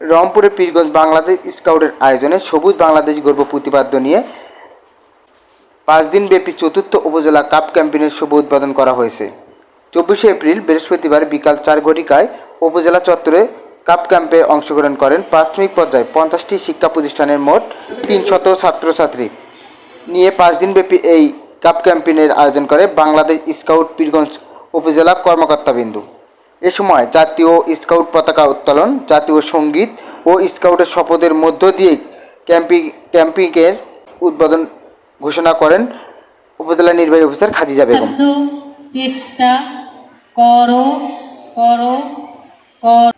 রংপুরের পীরগঞ্জ বাংলাদেশ স্কাউটের আয়োজনে সবুজ বাংলাদেশ গর্ব প্রতিপাদ্য নিয়ে পাঁচ দিনব্যাপী চতুর্থ উপজেলা কাপ ক্যাম্পেইনের শুভ উদ্বোধন করা হয়েছে। চব্বিশে এপ্রিল, বৃহস্পতিবার বিকাল চার ঘটিকায় উপজেলা চত্বরে কাপ ক্যাম্পে অংশগ্রহণ করেন প্রাথমিক পর্যায়ে পঞ্চাশটি শিক্ষা প্রতিষ্ঠানের মোট তিনশত ছাত্রছাত্রী। নিয়ে পাঁচ দিনব্যাপী এই কাপ ক্যাম্পেইনের আয়োজন করে বাংলাদেশ স্কাউট পীরগঞ্জ উপজেলা কর্মকর্তাবিন্দু। এ সময় জাতীয় স্কাউট পতাকা উত্তোলন জাতীয় সংগীত ও স্কাউটের শপথের মধ্য দিয়ে ক্যাম্পি ক্যাম্পিংয়ের উদ্বোধন ঘোষণা করেন উপজেলা নির্বাহী অফিসার খাদিজা বেগম। চেষ্টা করো করো কর।